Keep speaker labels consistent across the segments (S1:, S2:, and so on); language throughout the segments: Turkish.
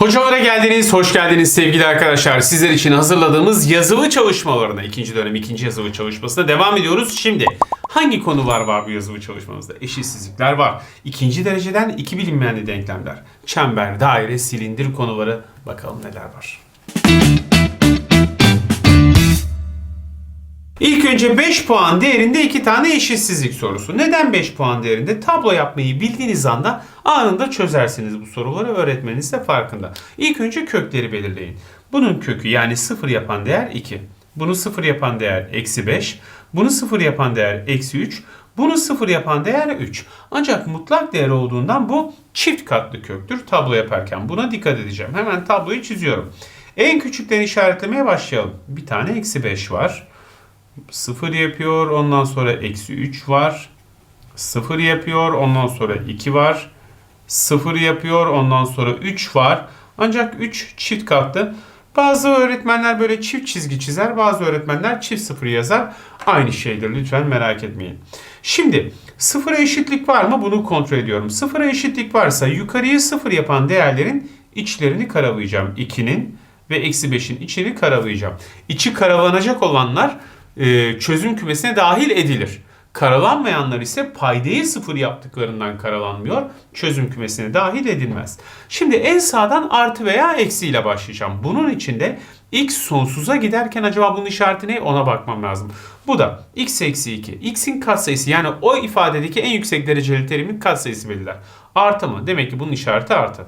S1: Hocalara geldiniz, hoş geldiniz sevgili arkadaşlar. Sizler için hazırladığımız yazılı çalışmalarına, ikinci dönem ikinci yazılı çalışmasına devam ediyoruz. Şimdi hangi konular var bu yazılı çalışmamızda? Eşitsizlikler var. İkinci dereceden iki bilinmeyenli denklemler. Çember, daire, silindir konuları. Bakalım neler var. İlk önce 5 puan değerinde iki tane eşitsizlik sorusu. Neden 5 puan değerinde? Tablo yapmayı bildiğiniz anda anında çözersiniz bu soruları. Öğretmeniniz de farkında. İlk önce kökleri belirleyin. Bunun kökü yani 0 yapan değer 2. Bunu 0 yapan değer eksi 5. Bunu 0 yapan değer eksi 3. Bunu 0 yapan değer 3. Ancak mutlak değer olduğundan bu çift katlı köktür. Tablo yaparken buna dikkat edeceğim. Hemen tabloyu çiziyorum. En küçükten işaretlemeye başlayalım. Bir tane eksi 5 var. 0 yapıyor. Ondan sonra eksi 3 var. 0 yapıyor. Ondan sonra 2 var. 0 yapıyor. Ondan sonra 3 var. Ancak 3 çift katlı. Bazı öğretmenler böyle çift çizgi çizer. Bazı öğretmenler çift sıfır yazar. Aynı şeydir lütfen merak etmeyin. Şimdi sıfıra eşitlik var mı? Bunu kontrol ediyorum. Sıfıra eşitlik varsa yukarıyı sıfır yapan değerlerin içlerini karalayacağım. 2'nin ve eksi 5'in içini karalayacağım. İçi karalanacak olanlar e, çözüm kümesine dahil edilir. Karalanmayanlar ise paydayı sıfır yaptıklarından karalanmıyor. Çözüm kümesine dahil edilmez. Şimdi en sağdan artı veya eksi ile başlayacağım. Bunun için de x sonsuza giderken acaba bunun işareti ne? Ona bakmam lazım. Bu da x eksi 2. x'in katsayısı yani o ifadedeki en yüksek dereceli terimin katsayısı belirler. Artı mı? Demek ki bunun işareti artı.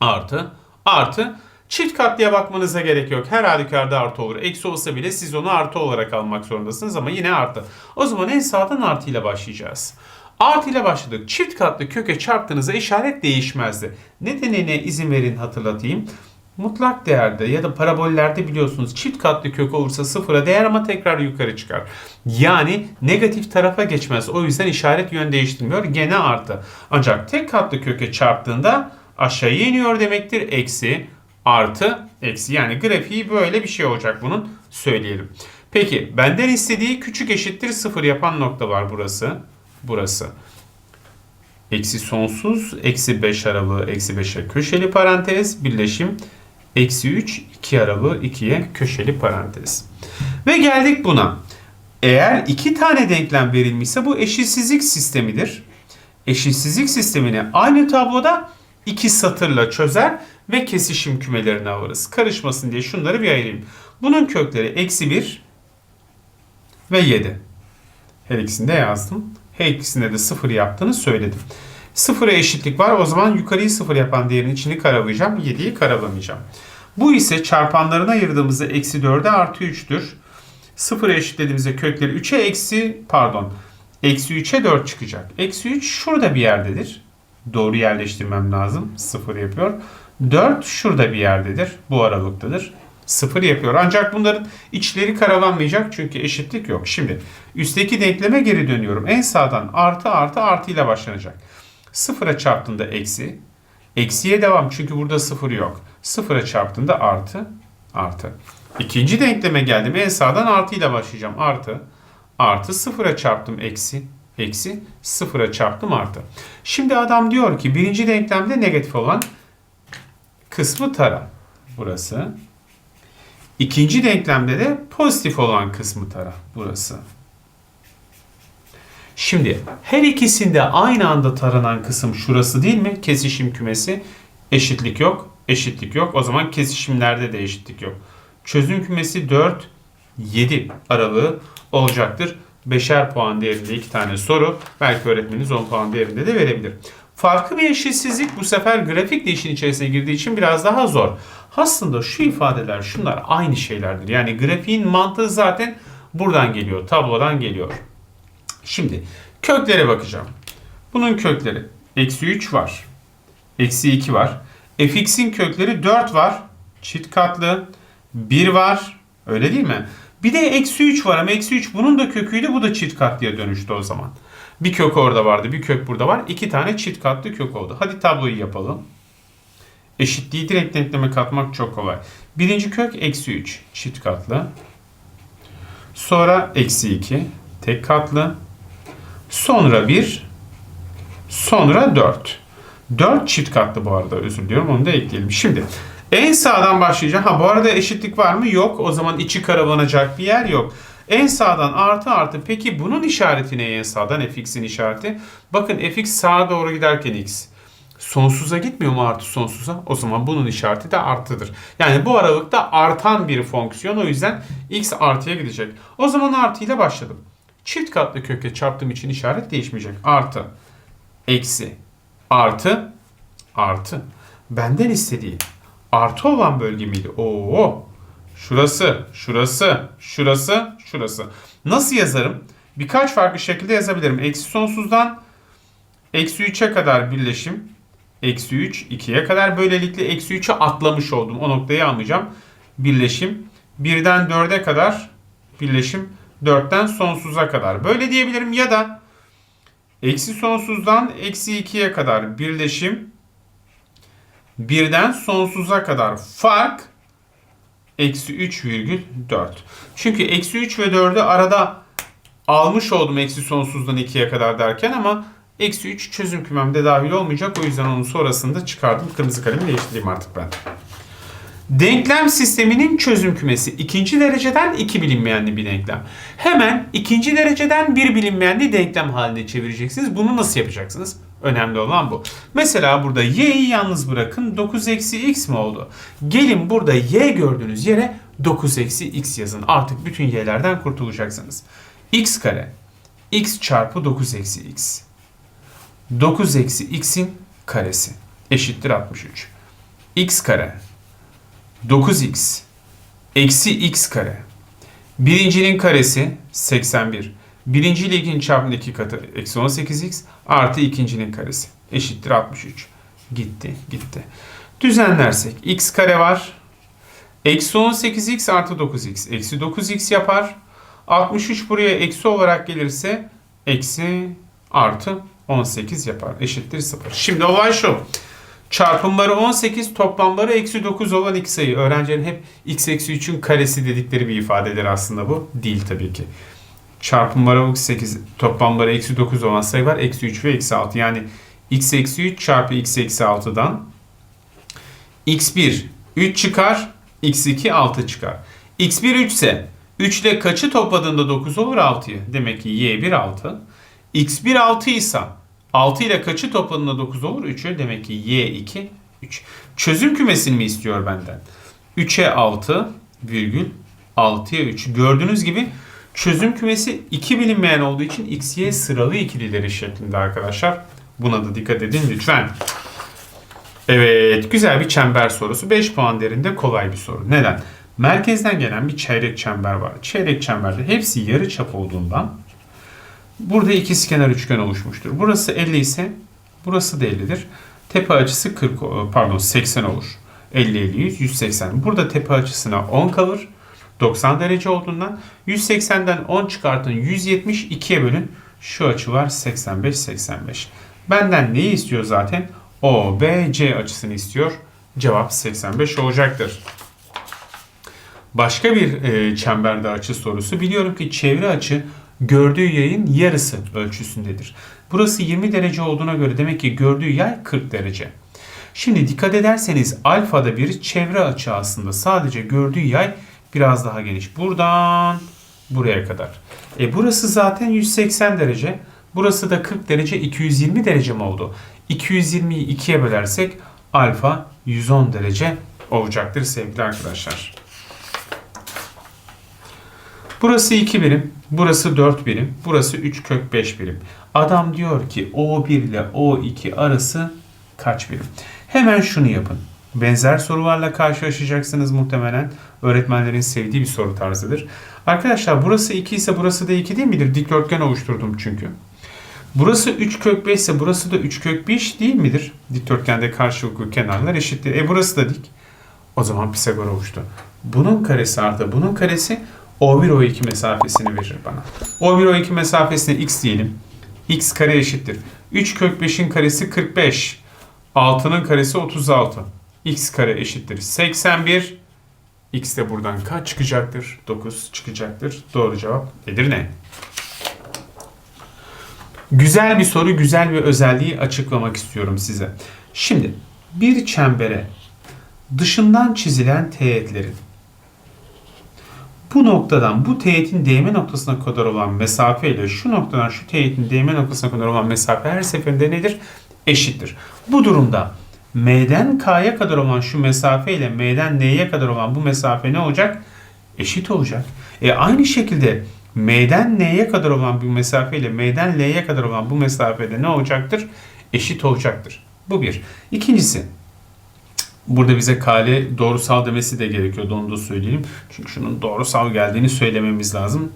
S1: Artı. Artı. Çift katlıya bakmanıza gerek yok. Her halükarda artı olur. Eksi olsa bile siz onu artı olarak almak zorundasınız ama yine artı. O zaman en sağdan artı ile başlayacağız. Artı ile başladık. Çift katlı köke çarptığınızda işaret değişmezdi. Nedenine izin verin hatırlatayım. Mutlak değerde ya da parabollerde biliyorsunuz çift katlı kök olursa sıfıra değer ama tekrar yukarı çıkar. Yani negatif tarafa geçmez. O yüzden işaret yön değiştirmiyor. Gene artı. Ancak tek katlı köke çarptığında aşağıya iniyor demektir. Eksi artı eksi. Yani grafiği böyle bir şey olacak bunun söyleyelim. Peki benden istediği küçük eşittir sıfır yapan nokta var burası. Burası. Eksi sonsuz eksi 5 aralığı eksi 5'e köşeli parantez birleşim eksi 3 2 aralığı 2'ye köşeli parantez. Ve geldik buna. Eğer iki tane denklem verilmişse bu eşitsizlik sistemidir. Eşitsizlik sistemini aynı tabloda iki satırla çözer ve kesişim kümelerini alırız. Karışmasın diye şunları bir ayırayım. Bunun kökleri eksi 1 ve 7. Her ikisini de yazdım. Her ikisinde de 0 yaptığını söyledim. Sıfıra eşitlik var. O zaman yukarıyı 0 yapan değerin içini karalayacağım. 7'yi karalamayacağım. Bu ise çarpanlarına ayırdığımızda eksi 4'e artı 3'tür. Sıfıra eşitlediğimizde kökleri 3'e eksi pardon eksi 3'e 4 çıkacak. Eksi 3 şurada bir yerdedir. Doğru yerleştirmem lazım. 0 yapıyor. 4 şurada bir yerdedir. Bu aralıktadır. 0 yapıyor. Ancak bunların içleri karalanmayacak çünkü eşitlik yok. Şimdi üstteki denkleme geri dönüyorum. En sağdan artı artı artı ile başlanacak. 0'a çarptığında eksi. Eksiye devam çünkü burada 0 yok. 0'a çarptığında artı artı. İkinci denkleme geldim. En sağdan artı ile başlayacağım. Artı artı 0'a çarptım eksi eksi 0'a çarptım artı. Şimdi adam diyor ki birinci denklemde negatif olan kısmı tara. Burası. İkinci denklemde de pozitif olan kısmı tara. Burası. Şimdi her ikisinde aynı anda taranan kısım şurası değil mi? Kesişim kümesi. Eşitlik yok. Eşitlik yok. O zaman kesişimlerde de eşitlik yok. Çözüm kümesi 4, 7 aralığı olacaktır. 5'er puan değerinde iki tane soru. Belki öğretmeniniz 10 puan değerinde de verebilir. Farklı bir eşitsizlik bu sefer grafik de işin içerisine girdiği için biraz daha zor. Aslında şu ifadeler şunlar aynı şeylerdir. Yani grafiğin mantığı zaten buradan geliyor. Tablodan geliyor. Şimdi köklere bakacağım. Bunun kökleri eksi 3 var. Eksi 2 var. fx'in kökleri 4 var. Çift katlı. 1 var. Öyle değil mi? Bir de eksi 3 var ama eksi 3 bunun da köküydü. Bu da çift katlıya dönüştü o zaman. Bir kök orada vardı. Bir kök burada var. İki tane çift katlı kök oldu. Hadi tabloyu yapalım. Eşitliği direkt denkleme katmak çok kolay. Birinci kök eksi 3 çift katlı. Sonra eksi 2 tek katlı. Sonra 1. Sonra 4. 4 çift katlı bu arada özür diliyorum onu da ekleyelim. Şimdi en sağdan başlayacağım. Ha bu arada eşitlik var mı? Yok. O zaman içi karalanacak bir yer yok. En sağdan artı artı. Peki bunun işareti ne en sağdan? fx'in işareti. Bakın fx sağa doğru giderken x. Sonsuza gitmiyor mu artı sonsuza? O zaman bunun işareti de artıdır. Yani bu aralıkta artan bir fonksiyon. O yüzden x artıya gidecek. O zaman artı ile başladım. Çift katlı köke çarptığım için işaret değişmeyecek. Artı, eksi, artı, artı. Benden istediği artı olan bölge miydi? Oo. Şurası, şurası, şurası, şurası. Nasıl yazarım? Birkaç farklı şekilde yazabilirim. Eksi sonsuzdan eksi 3'e kadar birleşim. Eksi 3, 2'ye kadar. Böylelikle eksi 3'ü atlamış oldum. O noktayı almayacağım. Birleşim. 1'den 4'e kadar birleşim. 4'ten sonsuza kadar. Böyle diyebilirim ya da eksi sonsuzdan eksi 2'ye kadar birleşim. Birden sonsuza kadar fark eksi 3,4. Çünkü eksi 3 ve 4'ü arada almış oldum eksi sonsuzdan 2'ye kadar derken ama eksi 3 çözüm kümemde dahil olmayacak. O yüzden onun sonrasında çıkardım. Kırmızı kalemi değiştireyim artık ben. Denklem sisteminin çözüm kümesi ikinci dereceden iki bilinmeyenli bir denklem. Hemen ikinci dereceden bir bilinmeyenli denklem haline çevireceksiniz. Bunu nasıl yapacaksınız? Önemli olan bu. Mesela burada y'yi yalnız bırakın 9 eksi x mi oldu? Gelin burada y gördüğünüz yere 9 eksi x yazın. Artık bütün y'lerden kurtulacaksınız. x kare x çarpı 9 eksi x. 9 eksi x'in karesi eşittir 63. x kare 9x eksi x kare. Birincinin karesi 81. Birinci ile ikinci çarpımın iki katı eksi 18x artı ikincinin karesi eşittir 63. Gitti gitti. Düzenlersek x kare var. Eksi 18x artı 9x eksi 9x yapar. 63 buraya eksi olarak gelirse eksi artı 18 yapar. Eşittir 0. Şimdi olay şu. Çarpımları 18, toplamları eksi 9 olan iki sayı. Öğrencilerin hep x eksi 3'ün karesi dedikleri bir ifadedir aslında bu. Değil tabii ki. Çarpımları 8, toplamları eksi 9 olan sayı var. Eksi 3 ve eksi 6. Yani x eksi 3 çarpı x eksi 6'dan x1 3 çıkar, x2 6 çıkar. x1 3 ise 3 ile kaçı topladığında 9 olur 6'yı. Demek ki y1 6. x1 6 ise 6 ile kaçı topladığında 9 olur? 3'ü. Demek ki y2 3. Çözüm kümesini mi istiyor benden? 3'e 6 virgül 6'ya 3. Gördüğünüz gibi çözüm kümesi 2 bilinmeyen olduğu için x, y sıralı ikilileri şeklinde arkadaşlar. Buna da dikkat edin lütfen. Evet güzel bir çember sorusu. 5 puan değerinde kolay bir soru. Neden? Merkezden gelen bir çeyrek çember var. Çeyrek çemberde hepsi yarı çap olduğundan Burada ikizkenar üçgen oluşmuştur. Burası 50 ise burası da 50'dir. Tepe açısı 40 pardon 80 olur. 50 50 100 180. Burada tepe açısına 10 kalır. 90 derece olduğundan 180'den 10 çıkartın 170 2'ye bölün. Şu açılar 85 85. Benden neyi istiyor zaten? OBC açısını istiyor. Cevap 85 olacaktır. Başka bir e, çemberde açı sorusu. Biliyorum ki çevre açı gördüğü yayın yarısı ölçüsündedir. Burası 20 derece olduğuna göre demek ki gördüğü yay 40 derece. Şimdi dikkat ederseniz alfada bir çevre açı aslında sadece gördüğü yay biraz daha geniş. Buradan buraya kadar. E burası zaten 180 derece. Burası da 40 derece 220 derece mi oldu? 220'yi 2'ye bölersek alfa 110 derece olacaktır sevgili arkadaşlar. Burası 2 birim, burası 4 birim, burası 3 kök 5 birim. Adam diyor ki O1 ile O2 arası kaç birim? Hemen şunu yapın. Benzer sorularla karşılaşacaksınız muhtemelen. Öğretmenlerin sevdiği bir soru tarzıdır. Arkadaşlar burası 2 ise burası da 2 değil midir? Dikdörtgen oluşturdum çünkü. Burası 3 kök 5 ise burası da 3 kök 5 değil midir? Dikdörtgende karşılıklı kenarlar eşittir. E burası da dik. O zaman Pisagor oluştu. Bunun karesi artı bunun karesi O1 O2 mesafesini verir bana. O1 O2 mesafesine x diyelim. x kare eşittir. 3 kök 5'in karesi 45. 6'nın karesi 36. x kare eşittir 81. x de buradan kaç çıkacaktır? 9 çıkacaktır. Doğru cevap Edirne. Güzel bir soru, güzel bir özelliği açıklamak istiyorum size. Şimdi bir çembere dışından çizilen teğetlerin bu noktadan bu teğetin değme noktasına kadar olan mesafe ile şu noktadan şu teğetin değme noktasına kadar olan mesafe her seferinde nedir? Eşittir. Bu durumda M'den K'ya kadar olan şu mesafe ile M'den N'ye kadar olan bu mesafe ne olacak? Eşit olacak. E aynı şekilde M'den N'ye kadar olan bu mesafe ile M'den L'ye kadar olan bu mesafede ne olacaktır? Eşit olacaktır. Bu bir. İkincisi, Burada bize kale doğrusal demesi de gerekiyordu onu da söyleyelim. Çünkü şunun doğrusal geldiğini söylememiz lazım.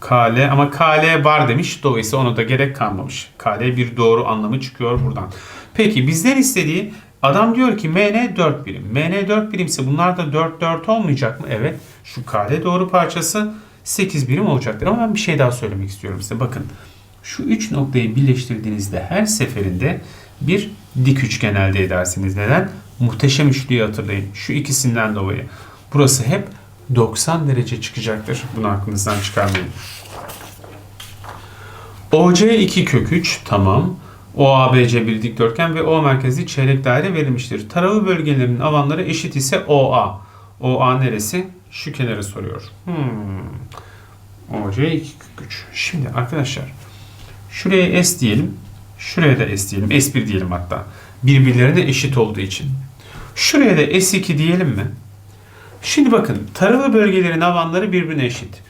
S1: Kale ama kale var demiş. Dolayısıyla ona da gerek kalmamış. Kale bir doğru anlamı çıkıyor buradan. Peki bizden istediği adam diyor ki MN 4 birim. MN 4 birimse bunlar da 4 4 olmayacak mı? Evet. Şu kale doğru parçası 8 birim olacaktır. Ama ben bir şey daha söylemek istiyorum size. Bakın şu üç noktayı birleştirdiğinizde her seferinde bir dik üçgen elde edersiniz. Neden? Muhteşem üçlüyü hatırlayın. Şu ikisinden dolayı. Burası hep 90 derece çıkacaktır. Bunu aklınızdan çıkarmayın. OC 2 kök 3 tamam. OABC bir dikdörtgen ve O merkezli çeyrek daire verilmiştir. Tarafı bölgelerinin alanları eşit ise OA. OA neresi? Şu kenarı soruyor. Hmm. OC 2 kök 3. Şimdi arkadaşlar şuraya S diyelim. Şuraya da S diyelim. S1 diyelim hatta. Birbirlerine eşit olduğu için. Şuraya da S2 diyelim mi? Şimdi bakın taralı bölgelerin alanları birbirine eşit.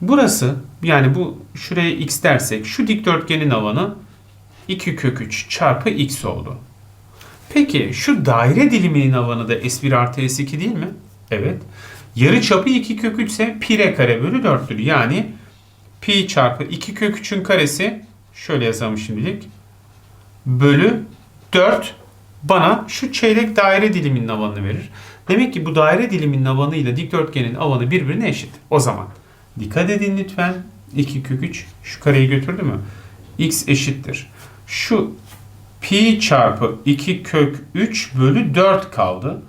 S1: Burası yani bu şuraya x dersek şu dikdörtgenin alanı 2 kök 3 çarpı x oldu. Peki şu daire diliminin alanı da S1 artı S2 değil mi? Evet. Yarı çapı 2 kök 3 ise pi r kare bölü 4'tür. Yani pi çarpı 2 kök 3'ün karesi şöyle yazalım şimdilik. Bölü 4 bana şu çeyrek daire diliminin alanını verir. Demek ki bu daire diliminin alanı ile dikdörtgenin alanı birbirine eşit. O zaman dikkat edin lütfen. 2 kök 3 şu kareyi götürdü mü? x eşittir. Şu pi çarpı 2 kök 3 bölü 4 kaldı.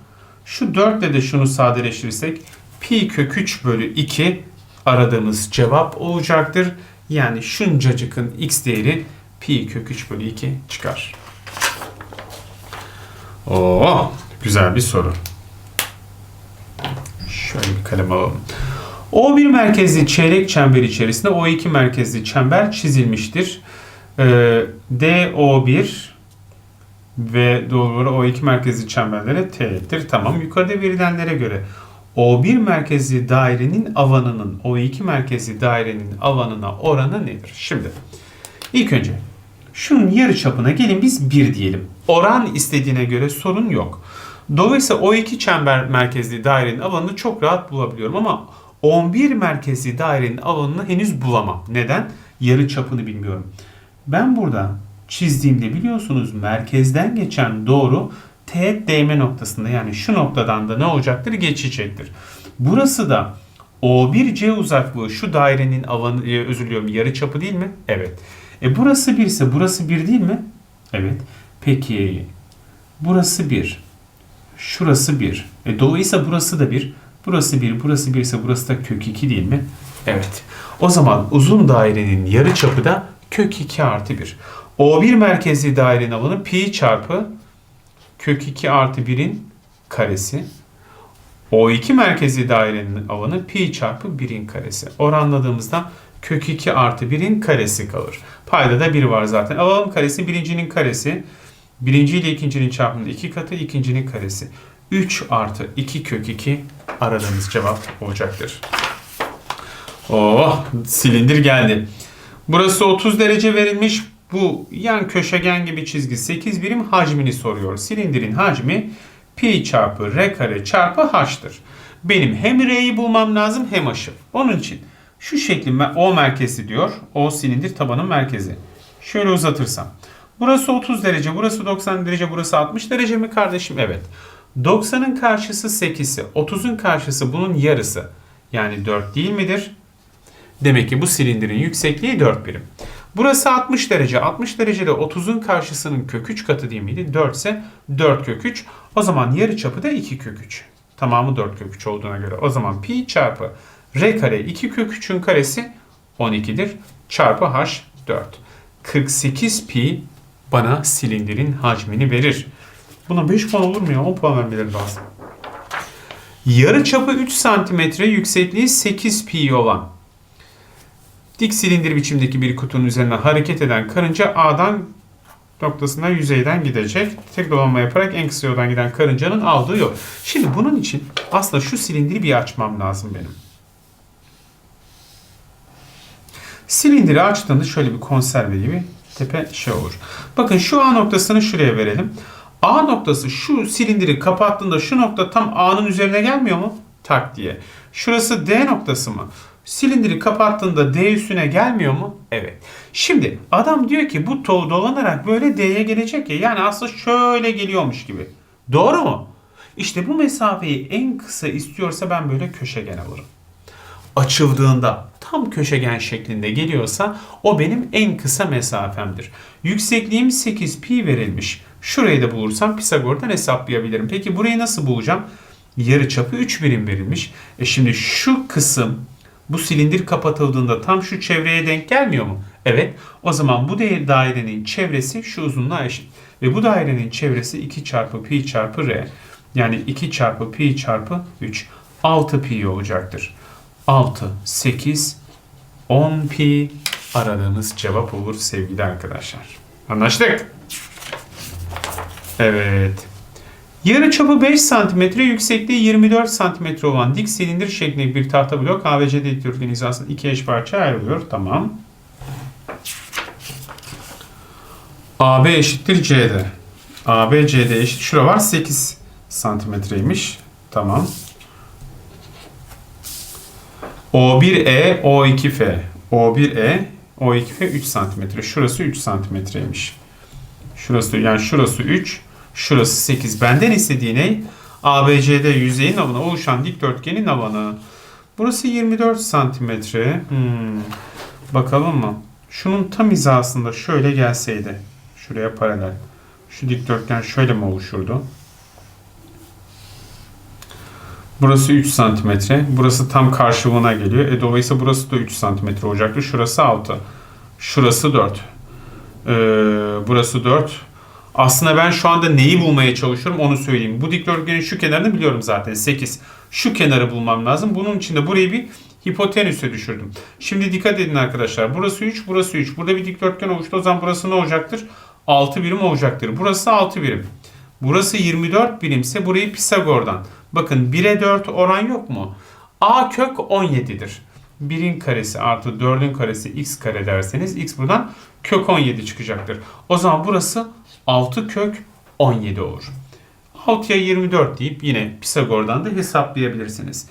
S1: Şu 4 ile de şunu sadeleştirirsek pi kök 3 bölü 2 aradığımız cevap olacaktır. Yani şuncacıkın x değeri pi kök 3 bölü 2 çıkar. Oo, güzel bir soru. Şöyle bir kalem alalım. O1 merkezli çeyrek çember içerisinde O2 merkezli çember çizilmiştir. Ee, DO1 ve doğru O2 merkezli çemberlere teğettir. Tamam. Yukarıda verilenlere göre O1 merkezli dairenin alanının O2 merkezli dairenin alanına oranı nedir? Şimdi ilk önce şunun yarı çapına gelin biz 1 diyelim. Oran istediğine göre sorun yok. Dolayısıyla o iki çember merkezli dairenin alanını çok rahat bulabiliyorum ama 11 merkezli dairenin alanını henüz bulamam. Neden? Yarı çapını bilmiyorum. Ben burada çizdiğimde biliyorsunuz merkezden geçen doğru teğet değme noktasında yani şu noktadan da ne olacaktır? Geçecektir. Burası da O1C uzaklığı şu dairenin alanı, e, özür diliyorum yarı çapı değil mi? Evet. E burası 1 ise burası 1 değil mi? Evet. Peki burası 1. Şurası 1. E dolayısıyla burası da 1. Burası 1, burası 1 ise burası da kök 2 değil mi? Evet. O zaman uzun dairenin yarı çapı da kök 2 artı 1. O1 merkezli dairenin alanı pi çarpı kök 2 artı 1'in karesi. O2 merkezli dairenin alanı pi çarpı 1'in karesi. Oranladığımızda kök 2 artı 1'in karesi kalır. Payda da 1 var zaten. Alalım karesi birincinin karesi. Birinci ile ikincinin çarpımında 2 katı ikincinin karesi. 3 artı 2 kök 2 aradığımız cevap olacaktır. Oh silindir geldi. Burası 30 derece verilmiş. Bu yan köşegen gibi çizgi 8 birim hacmini soruyor. Silindirin hacmi pi çarpı r kare çarpı h'tır. Benim hem r'yi bulmam lazım hem h'ı. Onun için şu şekli O merkezi diyor. O silindir tabanın merkezi. Şöyle uzatırsam. Burası 30 derece, burası 90 derece, burası 60 derece mi kardeşim? Evet. 90'ın karşısı 8'i, 30'un karşısı bunun yarısı. Yani 4 değil midir? Demek ki bu silindirin yüksekliği 4 birim. Burası 60 derece. 60 derecede 30'un karşısının kök 3 katı değil miydi? 4 ise 4 kök 3. O zaman yarı çapı da 2 kök 3. Tamamı 4 kök 3 olduğuna göre. O zaman pi çarpı r kare 2 kök 3'ün karesi 12'dir. Çarpı h 4. 48 pi bana silindirin hacmini verir. Buna 5 puan olur mu ya? 10 puan vermeleri lazım. Yarı çapı 3 cm, yüksekliği 8 pi olan dik silindir biçimdeki bir kutunun üzerine hareket eden karınca A'dan noktasına yüzeyden gidecek. Tek dolanma yaparak en kısa yoldan giden karıncanın aldığı yol. Şimdi bunun için aslında şu silindiri bir açmam lazım benim. Silindiri açtığında şöyle bir konserve gibi tepe şey olur. Bakın şu A noktasını şuraya verelim. A noktası şu silindiri kapattığında şu nokta tam A'nın üzerine gelmiyor mu? Tak diye. Şurası D noktası mı? Silindiri kapattığında D üstüne gelmiyor mu? Evet. Şimdi adam diyor ki bu to- dolanarak böyle D'ye gelecek ya. Yani aslında şöyle geliyormuş gibi. Doğru mu? İşte bu mesafeyi en kısa istiyorsa ben böyle köşegen alırım açıldığında tam köşegen şeklinde geliyorsa o benim en kısa mesafemdir. Yüksekliğim 8 pi verilmiş. Şurayı da bulursam Pisagor'dan hesaplayabilirim. Peki burayı nasıl bulacağım? Yarıçapı 3 birim verilmiş. E şimdi şu kısım bu silindir kapatıldığında tam şu çevreye denk gelmiyor mu? Evet. O zaman bu değer dairenin çevresi şu uzunluğa eşit. Ve bu dairenin çevresi 2 çarpı pi çarpı r. Yani 2 çarpı pi çarpı 3. 6 pi olacaktır. 6, 8, 10 pi aradığımız cevap olur sevgili arkadaşlar. Anlaştık? Evet. Yarı çapı 5 cm, yüksekliği 24 cm olan dik silindir şeklindeki bir tahta blok ABCD dikdörtgen hizasında iki eş parça ayrılıyor. Tamam. AB eşittir CD. AB CD eşit. Şura var 8 santimetreymiş. Tamam. O1E, O2F. O1E, O2F 3 santimetre. Şurası 3 santimetreymiş. Şurası yani şurası 3, şurası 8. Benden istediği ne? ABCD yüzeyin alanı oluşan dikdörtgenin alanı. Burası 24 santimetre. Hmm. Bakalım mı? Şunun tam hizasında şöyle gelseydi. Şuraya paralel. Şu dikdörtgen şöyle mi oluşurdu? Burası 3 santimetre. Burası tam karşılığına geliyor. E, dolayısıyla burası da 3 santimetre olacaktı. Şurası 6. Şurası 4. Ee, burası 4. Aslında ben şu anda neyi bulmaya çalışıyorum onu söyleyeyim. Bu dikdörtgenin şu kenarını biliyorum zaten 8. Şu kenarı bulmam lazım. Bunun için de burayı bir hipotenüse düşürdüm. Şimdi dikkat edin arkadaşlar. Burası 3, burası 3. Burada bir dikdörtgen oluştu. O zaman burası ne olacaktır? 6 birim olacaktır. Burası 6 birim. Burası 24 birimse burayı Pisagor'dan. Bakın 1'e 4 oran yok mu? A kök 17'dir. 1'in karesi artı 4'ün karesi x kare derseniz x buradan kök 17 çıkacaktır. O zaman burası 6 kök 17 olur. 6'ya 24 deyip yine Pisagor'dan da hesaplayabilirsiniz.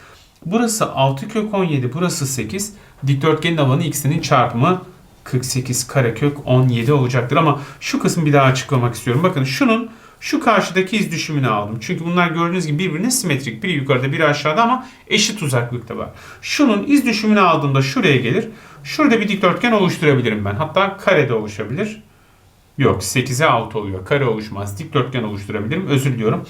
S1: Burası 6 kök 17, burası 8. Dikdörtgenin alanı x'inin çarpımı 48 karekök 17 olacaktır. Ama şu kısmı bir daha açıklamak istiyorum. Bakın şunun şu karşıdaki iz düşümünü aldım. Çünkü bunlar gördüğünüz gibi birbirine simetrik. Biri yukarıda biri aşağıda ama eşit uzaklıkta var. Şunun iz düşümünü aldığımda şuraya gelir. Şurada bir dikdörtgen oluşturabilirim ben. Hatta kare de oluşabilir. Yok 8'e 6 oluyor. Kare oluşmaz. Dikdörtgen oluşturabilirim. Özür diliyorum.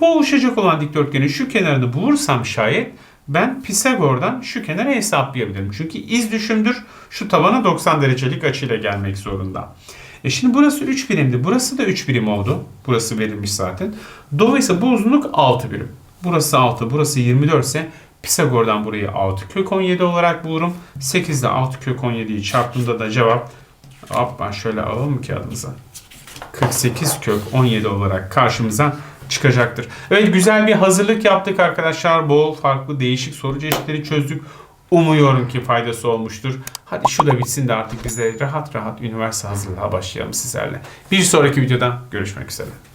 S1: Bu oluşacak olan dikdörtgenin şu kenarını bulursam şayet ben Pisagor'dan şu kenara hesaplayabilirim. Çünkü iz düşümdür. Şu tabana 90 derecelik açıyla gelmek zorunda. E şimdi burası 3 birimdi. Burası da 3 birim oldu. Burası verilmiş zaten. Dolayısıyla bu uzunluk 6 birim. Burası 6, burası 24 ise Pisagor'dan burayı 6 kök 17 olarak bulurum. 8 ile 6 kök 17'yi çarptığımda da cevap hop ben şöyle alalım mı kağıdımıza? 48 kök 17 olarak karşımıza çıkacaktır. Evet güzel bir hazırlık yaptık arkadaşlar. Bol farklı değişik soru çeşitleri çözdük. Umuyorum ki faydası olmuştur. Hadi şu da bitsin de artık biz de rahat rahat üniversite hazırlığa başlayalım sizlerle. Bir sonraki videoda görüşmek üzere.